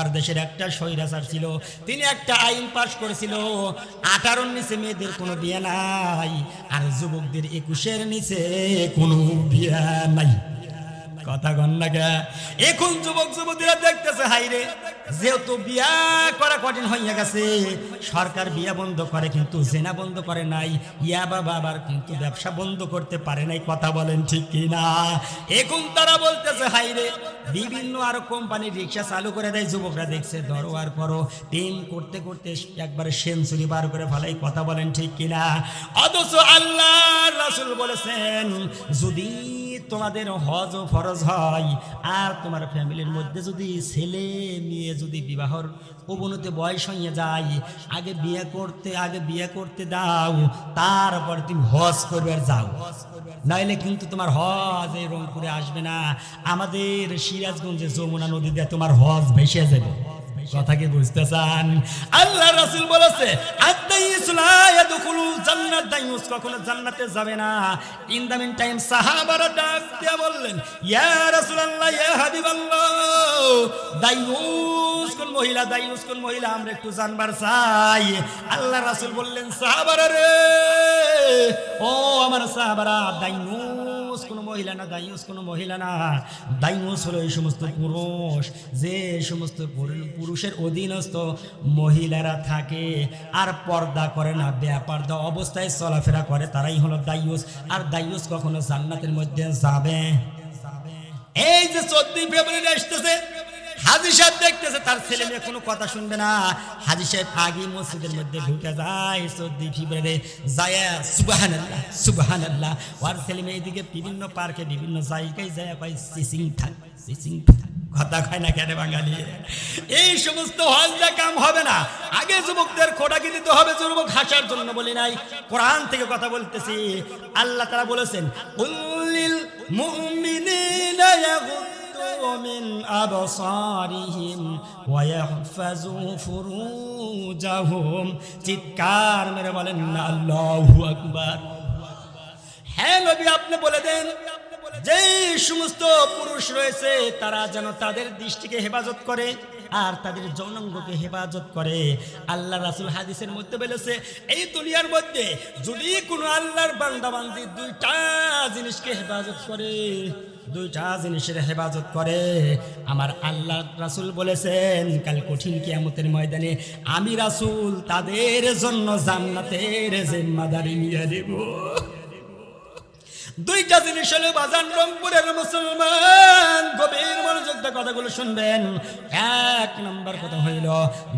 আমার দেশের একটা স্বৈরাচার ছিল। তিনি একটা আইন পাশ করেছিল। আঠারোর নিচে মেয়েদের কোনো বিয়ে নাই, আর যুবকদের একুশের নিচে কোনো বিয়ে নাই। কথা কন না কে? এখন যুবক যুবতীরা দেখতেছে হাইরে যেহেতু বিয়া করা কঠিন হইয়া গেছে, সরকার বিয়া বন্ধ করে কিন্তু জেনা বন্ধ করে নাই, ইয়া বাবা আবার কিন্তু ব্যবসা বন্ধ করতে পারে নাই, কথা বলেন ঠিক কি না এখন তারা বলতেছে হাইরে বিভিন্ন আরও কোম্পানির রিক্সা চালু করে দেয়, যুবকরা দেখছে ধরো আর করো প্রেম করতে করতে একবারে সেঞ্চুরি বার করে ফেলাই কথা বলেন ঠিক কিনা অথচ আল্লাহ রাসুল বলেছেন, যদি তোমাদের হজ ও ফরজ হয়, আর তোমার ফ্যামিলির মধ্যে যদি ছেলে মেয়ে যদি বিবাহর অবনতি বয়স হয়ে যায়, আগে বিয়ে করতে, আগে বিয়ে করতে দাও, তারপরে তুমি হজ করবে যাও। নাইলে কিন্তু তোমার হজ এই রংপুরে আসবে না। আমাদের সিরাজগঞ্জে যমুনা নদী দিয়ে তোমার হজ ভেসে যাবে। কথা কি বুঝতে চান? আল্লাহ রাসূল বলেছে জান্নাত। যাবে না। ইন মিন টাইম সাহাবারা মহিলা মহিলা, আমরা একটু আল্লাহ রাসূল বললেন, সাহাবারা রে, ও আমার সাহাবারা, দাইউস কোনো মহিলা না দায়ুস কোনো মহিলা না। দায়ুস হলো এই সমস্ত পুরুষ। যে সমস্ত পুরুষের অধীনস্থ মহিলারা থাকে আর পর্দা করে না, বেপর্দা অবস্থায় চলাফেরা করে, তারাই হলো দায়ুস আর দায়ুস কখনো জান্নাতের মধ্যে যাবে? এই যে চোদ্দই ফেব্রুয়ারি আসতেছে হাজি সাহেব দেখতেছে, তার ছেলে মেয়ে কোনো কথা শুনবে না। হাজি সাহেব মসজিদের মধ্যে ঢুকে যায় চোদ্দই ফেব্রুয়ারি যায় ওর ছেলে মেয়ে এদিকে বিভিন্ন পার্কে, বিভিন্ন জায়গায় যায়, কয়, সিসিং থাক, সিসিং কথা খায় না কেন বাঙালি? এই সমস্ত হজদা কাম হবে না। আগে যুবকদের খোটাকি দিতে হবে, যুবক হাসার জন্য বলি নাই। কোরআন থেকে কথা বলতেছি। আল্লাহ তারা বলেছেন মুমিনিনা আবসারিহিম ওয়া ইয়াহফাজু ফুরুজাহুম চিৎকার মেরে বলেন না আল্লাহু হ্যাঁ নবী, আপনি বলে দেন যে সমস্ত পুরুষ রয়েছে, তারা যেন তাদের দৃষ্টিকে হেফাজত করে আর তাদের যৌনাঙ্গকে হেফাজত করে। আল্লাহ রাসুল হাদিসের মধ্যে বলেছে, এই দুনিয়ার মধ্যে যদি কোনো আল্লাহর বান্দাবান্দি দুইটা জিনিসকে হেফাজত করে দুইটা জিনিসের হেফাজত করে। আমার আল্লাহ রাসুল বলেছেন, কাল কঠিন কিয়ামতের ময়দানে আমি রাসুল তাদের জন্য জান্নাতের জিম্মাদারি নিয়ে দেব দুইটা জিনিস হলো বাজান রংপুরের মুসলমান। গভীর মনোযোগ কথাগুলো শুনবেন। এক নম্বর কথা হইল,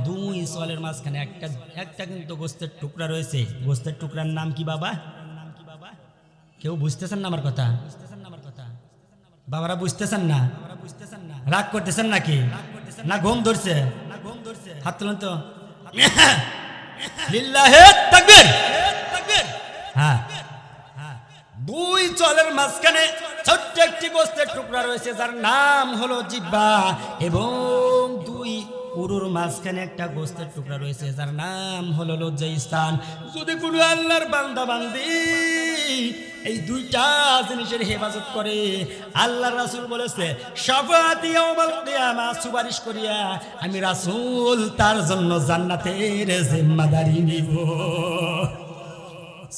দুই সলের মাঝখানে একটা একটা কিন্তু গোস্তের টুকরা রয়েছে। গোস্তের টুকরার নাম কি বাবা? কেউ বুঝতেছেন না আমার কথা? বাবারা বুঝতেছেন না? রাগ করতেছেন নাকি? না ঘুম ধরছে? হাত তুলেন তো। হ্যাঁ। দুই চলের মাঝখানে ছোট্ট একটি গোস্তের টুকরা রয়েছে, যার নাম হলো জিব্বা এবং দুই উরুর মাঝখানে একটা গোস্তের টুকরা রয়েছে, যার নাম হলো লজ্জা স্থান যদি কোনো আল্লাহর বান্দা বান্দি এই দুইটা জিনিসের হেফাজত করে আল্লাহ রাসূল বলেছে সুপারিশ করিয়া আমি রাসূল তার জন্য জান্নাতের জিম্মাদারি নিব।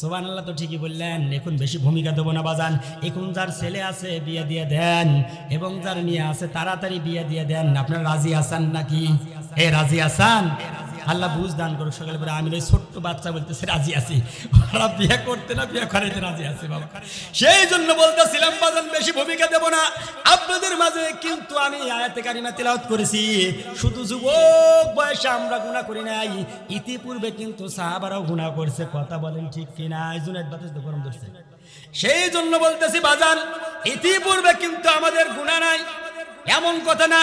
সোবান আল্লাহ তো ঠিকই বললেন, এখন বেশি ভূমিকা দেবো না বাজান। এখন যার ছেলে আছে, বিয়ে দিয়ে দেন, এবং যার মেয়ে আছে, তাড়াতাড়ি বিয়ে দিয়ে দেন। আপনারা রাজি আসান নাকি? এ, রাজি আসান আল্লাহ বুঝ দান করো। সকালে পরে আমি ওই ছোট্ট বাচ্চা বলতেছে, রাজি আছি। ওরা বিয়ে করতে না বিয়ে করাইতে রাজি আছে বাবা। সেই জন্য বলতেছিলাম, বাজান, বেশি ভূমিকা দেব না। আপনাদের মাঝে কিন্তু আমি আয়াতে কারিমা তেলাওয়াত করেছি। শুধু যুবক বয়সে আমরা গুণা করি নাই। ইতিপূর্বে কিন্তু সাহাবারাও গুণা করছে। কথা বলেন ঠিক কিনা এই জন্য বাতাস গরম ধরছে। সেই জন্য বলতেছি, বাজান, ইতিপূর্বে কিন্তু আমাদের গুণা নাই। এমন কথা না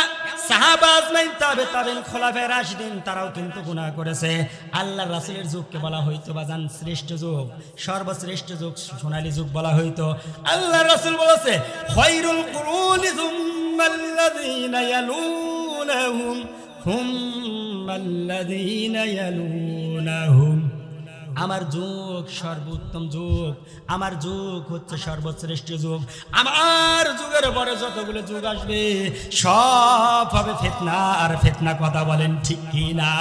সাহাবাজ নাই তবে তবেন খোলাফে রাশিদিন, তারাও কিন্তু গুনাহ করেছে। আল্লাহ রাসূলের যুগকে বলা হইতো বাজান শ্রেষ্ঠ যুগ, সর্বশ্রেষ্ঠ যুগ সোনালী যুগ বলা হইতো। আল্লাহ রাসূল বলেছে, খৈরুল কুরুনি যুম্মাল্লাযীনা ইয়ালুনাহুম হুম্মাল্লাযীনা ইয়ালুনাহুম। আমার যুগ সর্বোত্তম যুগ, আমার যুগ হচ্ছে সর্বশ্রেষ্ঠ যুগ। আমার যুগের পরে যতগুলো যুগ আসবে, সব হবে ফেতনা। আর ফেতনা কথা বলেন ঠিক কি না?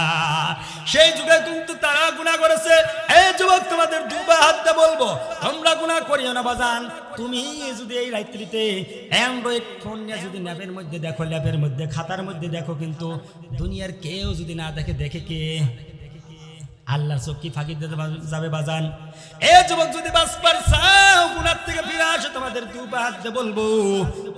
সেই যুগে কিন্তু তারা গুণা করেছে। এই যুবক, তোমাদের দুবা হাতে বলব, তোমরা গুণা করিও না বাজান। তুমি যদি এই রাত্রিতে অ্যান্ড্রয়েড ফোন নিয়ে যদি ল্যাপের মধ্যে দেখো ল্যাপের মধ্যে, খাতার মধ্যে দেখো কিন্তু দুনিয়ার কেউ যদি না দেখে দেখে কে? আল্লাহর চোখ কি ফাঁকি দিতে যাবে বাজান। এ যুবক যদি বাঁচবার চাও গুনার থেকে ফিরে আসো, তোমাদের দু হাত বলব,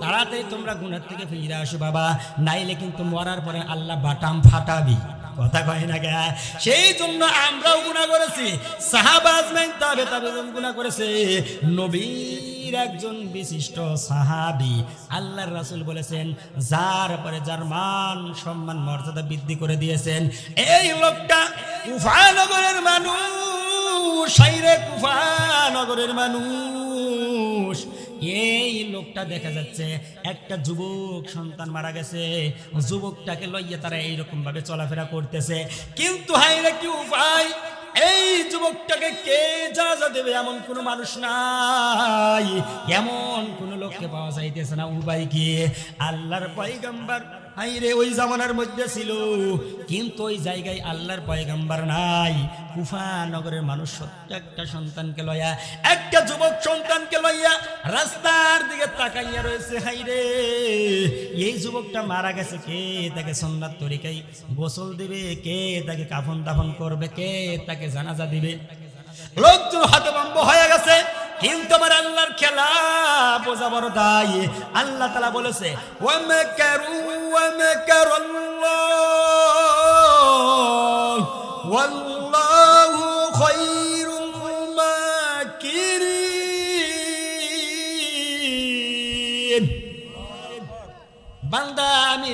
তাড়াতাড়ি তোমরা গুনার থেকে ফিরে আসো বাবা, নাইলে কিন্তু মরার পরে আল্লাহ বাটাম ফাটাবি। কথা কয় না গা সেই জন্য আমরাও গুণা করেছি সাহাবাজ নাই তবে তবে গুণা করেছে নবীর একজন বিশিষ্ট সাহাবি, আল্লাহর রাসূল বলেছেন, যার পরে যার মান, সম্মান, মর্যাদা বৃদ্ধি করে দিয়েছেন, এই লোকটা কুফানগরের মানুষ, সাইরে কুফানগরের মানুষ। এই লোকটা দেখা যাচ্ছে, একটা যুবক সন্তান মারা গেছে, যুবকটাকে লইয়া তারা এইরকম ভাবে চলাফেরা করতেছে। কিন্তু হাইরে কি উপায় এই যুবকটাকে কে যা যা দেবে? এমন কোনো মানুষ নাই। এমন কোনো লোককে পাওয়া যাইতেছে না উপায় কি আল্লাহর পয়গাম্বার হাইরে ওই জামানার মধ্যে ছিল। কিন্তু ওই জায়গায় আল্লাহর পয়গাম্বার নাই। কুফা নগরের মানুষ সত্য একটা সন্তানকে লইয়া একটা যুবক সন্তানকে লইয়া রাস্তার দিকে তাকাইয়া রয়েছে হাইরে এই যুবকটা মারা গেছে, কে তাকে সন্ন্যাত তরিকাই গোসল দিবে? কে তাকে কাফন দাফন করবে? কে তাকে জানাজা দিবে? লোকজন হাতে বম্ব হয়ে গেছে। কিন্তু আমার আল্লাহর খেলা বোঝা বড় দায়। আল্লাহ তালা বলেছে ওয়ামাকারু ওয়ামাকারাল্লাহ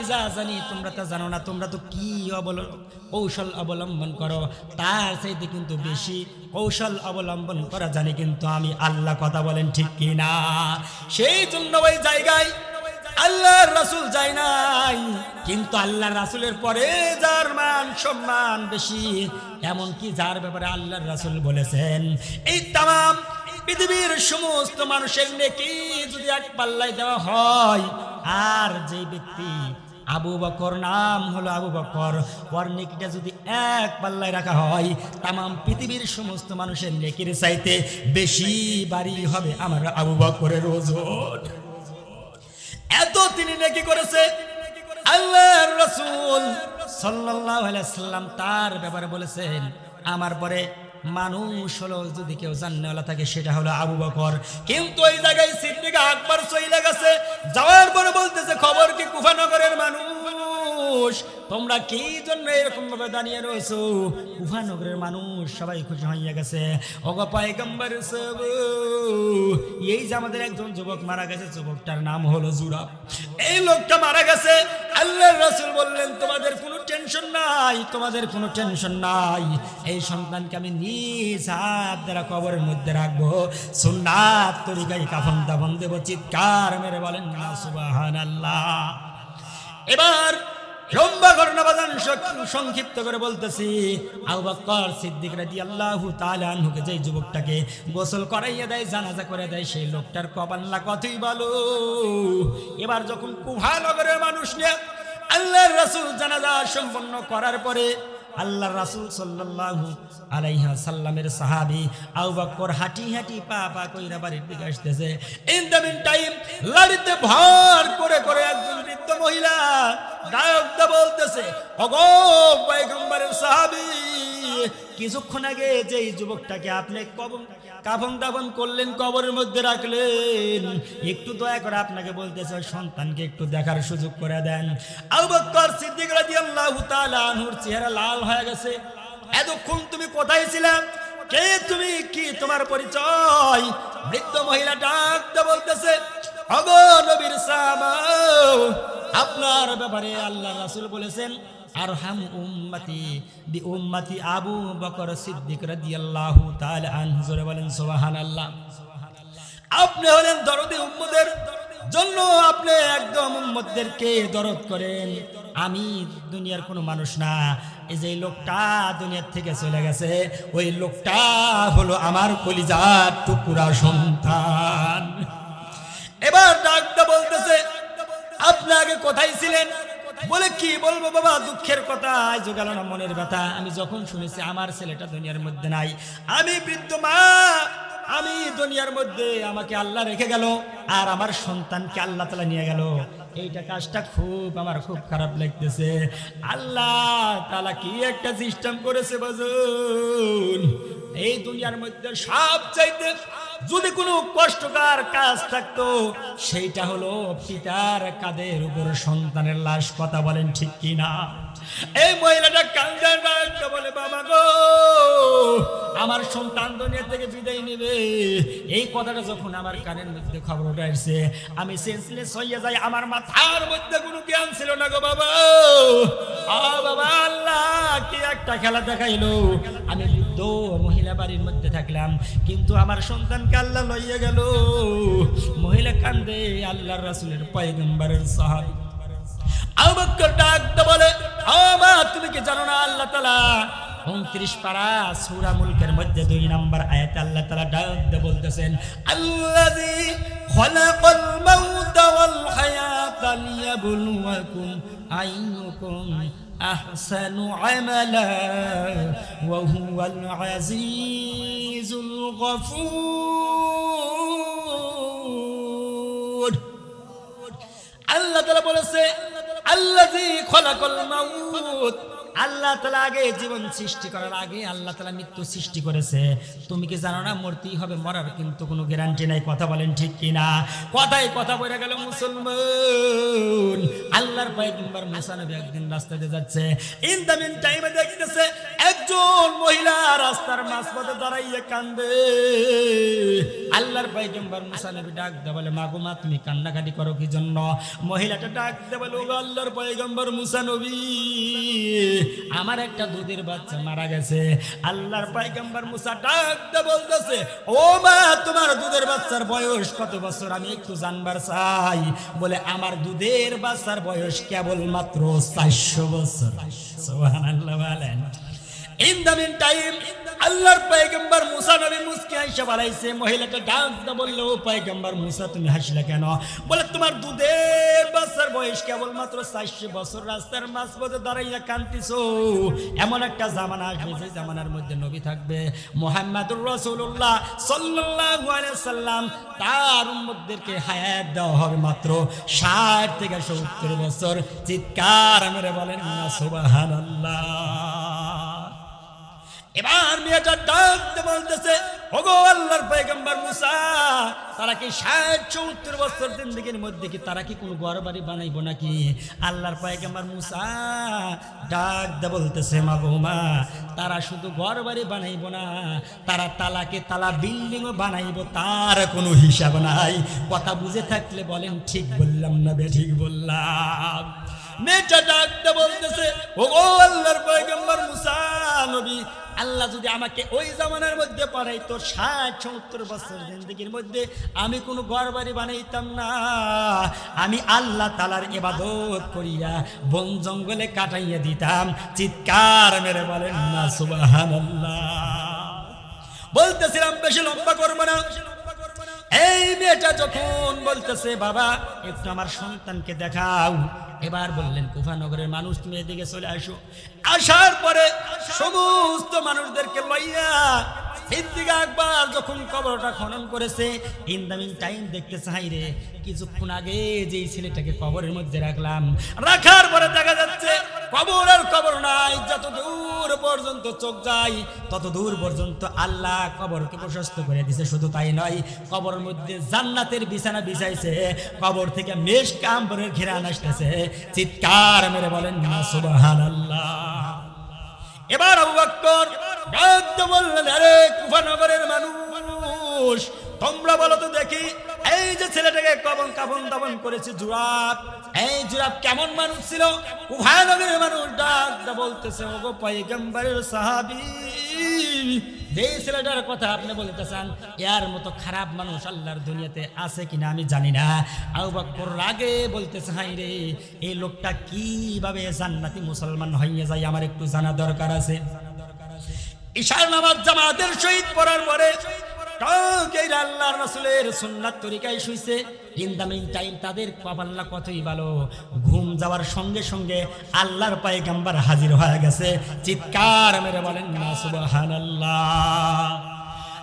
যা জানি, তোমরা তা জানো না। তোমরা তো কি কৌশল অবলম্বন করো? তার চাইতে কিন্তু বেশি কৌশল অবলম্বন করা জানি, কিন্তু আমি আল্লাহ কথা বলেন ঠিক কি না? সেই জন্য ওই জায়গায় আল্লাহর রাসূল যায় নাই। কিন্তু আল্লাহর রাসূলের পরে যার মান, সম্মান বেশি এমন কি যার ব্যাপারে আল্লাহর রাসূল বলেছেন, এই তাম পৃথিবীর সমস্ত মানুষের নেকি যদি এক পাল্লায় দেওয়া হয়, আর যে ব্যক্তি আবু বকর, নাম হলো আবু বকর। ওর নেকিটা যদি এক পাল্লায় রাখা হয় তাম পৃথিবীর সমস্ত মানুষের নেকির চাইতে বেশি বাড়ি হবে আমার আবু বকরের ওজন। এত তিনি নেকি করেছে। আল্লাহর রাসূল সাল্লাল্লাহু আলাইহি সাল্লাম তার ব্যাপারে বলেছেন, আমার পরে মানুষ হলো, যদি কেউ জান্নাওয়ালা থাকে, সেটা হলো আবু বকর। কিন্তু ওই জায়গায় সিদ্দিক আকবর চলে গেছে, যাওয়ার পরে বলতেছে, খবর কি কুফানগরের মানুষ? তোমরা কি জন্য এরকম ভাবে দাঁড়িয়ে রয়েছো? কুফানগরের মানুষ সবাই খুশি হইয়া গেছে। ওগো পায়গম্বর সব এই যে আমাদের একজন যুবক মারা গেছে, যুবকটার নাম হলো জুরা এই লোকটা মারা গেছে আল্লাহর রাসুল বললেন, তোমাদের কোনো টেনশন নাই, তোমাদের কোনো টেনশন নাই। এই সন্তানকে আমি নিজ হাত দ্বারা কবরের মধ্যে রাখব। সুন্নাত তরিকায় কাফন দাফন দেবো, চিৎকার মেরে বলেন না সুবাহান আল্লাহ এবার সংক্ষিপ্ত করে বলতেছি, আবু যুবকটাকে গোসল করাইয়া দেয়, জানাজা করে দেয়, সেই লোকটার কপাল্লা কতই ভালো। এবার যখন নগরের মানুষ নিয়ে আল্লাহর রাসূল জানাজা সম্পন্ন করার পরে আল্লাহ রাসূল সাল্লাল্লাহু আলাইহা সাল্লামের সাহাবী বকর হাঁটি হাঁটি পা পা কইরা বাড়ির দিকে আসতেছে। ইন দ্য মিন টাইম লাড়িতে ভর করে করে একজন বৃদ্ধ মহিলা বলতেছে সাহাবী, কিছুক্ষণ আগে যে যুবকটাকে আপনি কাফন দাফন করলেন, কবরের মধ্যে রাখলেন, একটু দয়া করে আপনাকে বলতেছে সন্তানকে একটু দেখার সুযোগ করে দেন। চেহারা লাল হয়ে গেছে। এতক্ষণ তুমি কোথায় ছিলাম কে তুমি? কি তোমার পরিচয়? বৃদ্ধ মহিলা ডাকতে বলতেছে অগো নবীর সাহাবা আপনার ব্যাপারে আল্লাহ রাসূল বলেছেন আর হাম উম্মতি বি উম্মতি আবু বকর সিদ্দিক রাদিয়াল্লাহু তাআলা আনহু। জোরে বলেন, সুবহানাল্লাহ। আপনি হলেন দরদে উম্মদের জন্য আপনি একদম উম্মতদেরকে দরদ করেন। আমি দুনিয়ার কোনো মানুষ না। এই যে লোকটা দুনিয়ার থেকে চলে গেছে, ওই লোকটা হলো আমার কলিজার টুকুরা সন্তান। কোথায় ছিলেন? বলে, কি বলব বাবা, দুঃখের কথা, আজ গেল না মনের ব্যথা। আমি যখন শুনেছি, আমার ছেলেটা দুনিয়ার মধ্যে নাই। আমি বৃদ্ধ মা, আমি দুনিয়ার মধ্যে আমাকে আল্লাহ রেখে গেল, আর আমার সন্তানকে আল্লাহ তালা নিয়ে গেল। এইটা কাজটা খুব, আমার খুব খারাপ লাগতেছে। আল্লাহ তালা কি একটা সিস্টেম করেছে বাজুন এই দুনিয়ার মধ্যে সব চাইতে যদি কোনো কষ্টকর কাজ থাকতো, সেইটা হলো পিতার কাদের উপর সন্তানের লাশ, কথা বলেন ঠিক কি না এই মহিলাটা কান্দার বলে, বাবা গো, আমার সন্তান দুনিয়া থেকে বিদায় নেবে। এই কথাটা যখন আমার কানের মধ্যে খবর উঠাইছে আমি সেন্সলেস হইয়া যাই, আমার মাথার মধ্যে কোনো জ্ঞান ছিল না গো বাবা। আ বাবা, আল্লাহ, কি একটা খেলা দেখাইলো? আমি বৃদ্ধ মহিলা বাড়ির মধ্যে থাকলাম। কিন্তু আমার সন্তানকে আল্লাহ লইয়া গেল। মহিলা কান্দে, আল্লাহর রাসূলের পয়গম্বরের তুমি কি জানো না আল্লাহ উনত্রিশ পারা মধ্যে দুই নাম্বার আয়াতে আল্লাহ ডাকতে বলতেছেন আহসানু আমালা ওয়া হুয়াল আজিজুল গফুর আল্লাহ তালা বলেছে আল্লাহ খলাকল মাউত আল্লাহ তালা আগে জীবন সৃষ্টি করার আগে আল্লাহ তালা মৃত্যু সৃষ্টি করেছে। তুমি কি জানো না, মরতেই হবে, মরার কিন্তু কোনো গ্যারান্টি নাই, কথা বলেন ঠিক কিনা কথাই কথা বলে গেল মুসলমান। আল্লাহর পায়ে কিংবার নবী একদিন রাস্তাতে যাচ্ছে। ইন দ্য মিন টাইমে দেখতেছে একজন রাস্তার মাঝপথে দাঁড়াইয়ে কান্দে। আল্লাহর মুসা নবী ডাক দে বলে মাগো মা, তুমি কান্নাকাটি করো কি জন্য? মহিলাটা ডাক দে বলে ও আল্লাহর পয়গম্বর মুসা নবী, আমার একটা দুধের বাচ্চা মারা গেছে। আল্লাহর পাইগম্বর মুসা ডাক দে বলতেছে, ও মা, তোমার দুধের বাচ্চার বয়স কত বছর? আমি একটু জানবার চাই। বলে, আমার দুধের বাচ্চার বয়স কেবল মাত্র চারশো বছর। বলেন। দ্য মিন টাইম আল্লাহর পয়গম্বর মুসা নবী মুসকি আইসা বাড়াইছে মহিলাটা ডান্স দা বলল পয়গম্বর মুসা, তুমি হাসলে কেন? বলে, তোমার দুধের বাচ্চার বয়স কেবল মাত্র চারশো বছর, রাস্তার মাঝ পথে দাঁড়াইয়া কান্তিছো এমন একটা জামানা আসবে, যে জামানার মধ্যে নবী থাকবে। মোহাম্মদুর রসুল্লাহ আলাইহি সাল্লাম, তার উম্মতদেরকে হায়াত দেওয়া হবে মাত্র ষাট থেকে সত্তর বছর। চিৎকার মেরে বলেন, না, সুবহানাল্লাহ। এবার মেয়েটা ডাকতে বলতেছে, ওগো আল্লাহর পয়গম্বর মুসা, তারা কি ষাট চৌত্তর বছর জিন্দগির মধ্যে কি তারা কি কোনো ঘর বাড়ি বানাইবো নাকি? আল্লাহর পয়গম্বর মুসা ডাকতে বলতেছে, মা বৌমা তারা শুধু ঘর বাড়ি বানাইবো না, তারা তালাকে তালা বিল্ডিংও বানাইবো, তার কোনো হিসাব নাই। কথা বুঝে থাকলে বলেন, ঠিক বললাম না বে, ঠিক বললাম। মেয়েটা ডাকতে বলতেছে ও আল্লাহর পয়গম্বর মুসা, নবী আল্লাহ যদি আমাকে ওই জামানার মধ্যে পাঠাইতো ষাট, সত্তর বছর জিন্দগির মধ্যে, আমি কোনো ঘর বাড়ি বানাইতাম না। আমি আল্লাহ তালার এবাদত করিয়া বন জঙ্গলে কাটাইয়া দিতাম। চিৎকার মেরে বলেন না সুবাহান বলতেছিলাম, বেশি লম্বা করব না। এই মেয়েটা যখন বলতেছে, বাবা, একটু আমার সন্তানকে দেখাও। এবার বললেন কুফানগরের মানুষ, তুমি এদিকে চলে আসো। আসার পরে সমস্ত মানুষদেরকে লইয়া আকবর যখন কবরটা খনন করেছে ইন টাইম দেখতে চাই রে, কিছুক্ষণ আগে যেই ছেলেটাকে কবরের মধ্যে রাখলাম। রাখার পরে দেখা যাচ্ছে কবর আর কবর নাই। যত দূর পর্যন্ত চোখ যায়, তত দূর পর্যন্ত আল্লাহ কবরকে প্রশস্ত করে দিছে। শুধু তাই নয় কবরের মধ্যে জান্নাতের বিছানা বিছাইছে কবর থেকে মেষ কাম্বরের ঘেরান আসতেছে। চিৎকার মেরে বলেন, না, সুবহানাল্লাহ। এবার আবু বক্কর বললেন, আরে কুফানগরের মানুষ, তোমরা বলো তো দেখি, এই যে ছেলেটাকে কবন কাবন দাবন করেছে জুরাব এই জুরাব কেমন মানুষ ছিল? কুফানগরের মানুষ ডাকতে বলতেছে, ওগো পয়গম্বরের সাহাবী। যে ছেলেটার কথা আপনি বলতেছেন, এর মতো খারাপ মানুষ আল্লাহর দুনিয়াতে আছে কিনা আমি জানি না। আবু বকর রাগে বলতেছে হাই রে, এই লোকটা কীভাবে জান্নাতি মুসলমান হইয়ে যায় আমার একটু জানা দরকার আছে। ঈশার নামাজ জামাতের শহীদ পড়ার পরে আল্লাহ তরিকায় শুইছে। টাইম তাদের কতই ভালো। ঘুম যাওয়ার সঙ্গে সঙ্গে আল্লাহর হাজির হয়ে গেছে। চিৎকার মেরে বলেন না, সুবহানাল্লাহ।